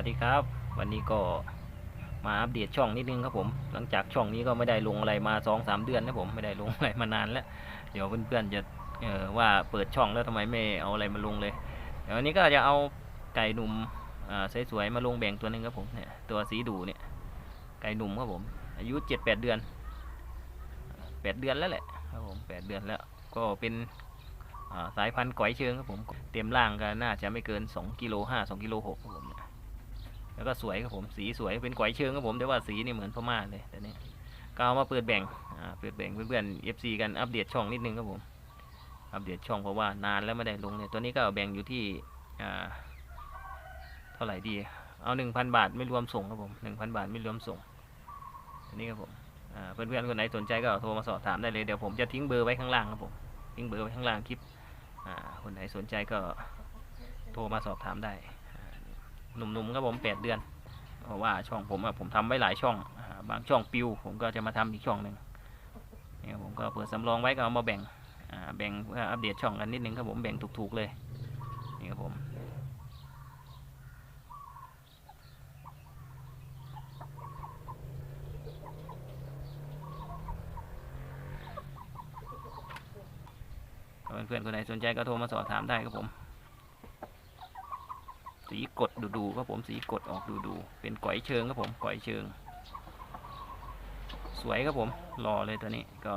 วัสดีครับ วันนี้ก็มาอัปเดตช่องนิดนึงครับผม หลังจากช่องนี้ก็ไม่ได้ลงอะไรมาสองสามเดือนนะผมไม่ได้ลงอะไรมานานแล้ว เดี๋ยวเพื่อนๆจะว่าเปิดช่องแล้วทำไมไม่เอาอะไรมาลงเลย เดี๋ยววันนี้ก็จะเอาไก่หนุ่มสวยๆมาลงแบ่งตัวหนึงครับผมเนี่ยตัวสีดูเนี่ยไก่หนุ่มครับผม อายุเจ็ดแปดเดือนแปดเดือนแล้วแหละครับผมแปดเดือนแล้วก็เป็นสายพันธุ์ก๋อยเชิงครับผม เต็มร่างก็น่าจะไม่เกิน 2กิโลห้าสองกิโลหกครับผม แล้วก็สวยครับผมสีสวยเป็นก๋อยเชิงครับผมแต่ว่าสีนี่เหมือนพม่าเลยแต่เนี่ยก็เอามาเปิดแบ่งอ่าเปิดแบ่งเพื่อนๆ FC กันอัปเดตช่องนิดนึงครับผมอัปเดตช่องเพราะว่านานแล้วไม่ได้ลงเนี่ยตัวนี้ก็แบ่งอยู่ที่อ่าเท่าไหร่ดี เอาหนึ่งพันบาทไม่รวมส่งครับผมหนึ่งพันบาทไม่รวมส่งอันนี้ครับผมอ่าเพื่อนๆคนไหนสนใจก็โทรมาสอบถามได้เลยเดี๋ยวผมจะทิ้งเบอร์ไว้ข้างล่างครับผมทิ้งเบอร์ไว้ข้างล่างคลิปอ่าคนไหนสนใจก็โทรมาสอบถามได้ หนุ่มๆครับผมแปดเดือน เพราะว่าช่องผมอะผมทำไว้หลายช่องบางช่องปิวผมก็จะมาทำอีกช่องหนึ่งนี่ผมก็เปิดสำรองไว้ก็เอามาแบ่งแบ่งออัปเดตช่องกันนิดนึงครับผมแบ่งถูกๆเลยนี่ครับผมเพื่อนๆคนไหนสนใจก็โทรมาสอบถามได้ครับผม สีกดดูๆครับผมสีกดออกดูๆเป็นก๋อยเชิงครับผมก๋อยเชิง สวยครับผมรอเลยตัวนี้ก็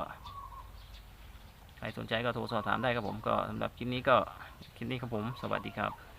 ใครสนใจก็โทรสอบถามได้ครับผมก็สำหรับคลิปนี้ก็คลิปนี้ครับผม สวัสดีครับ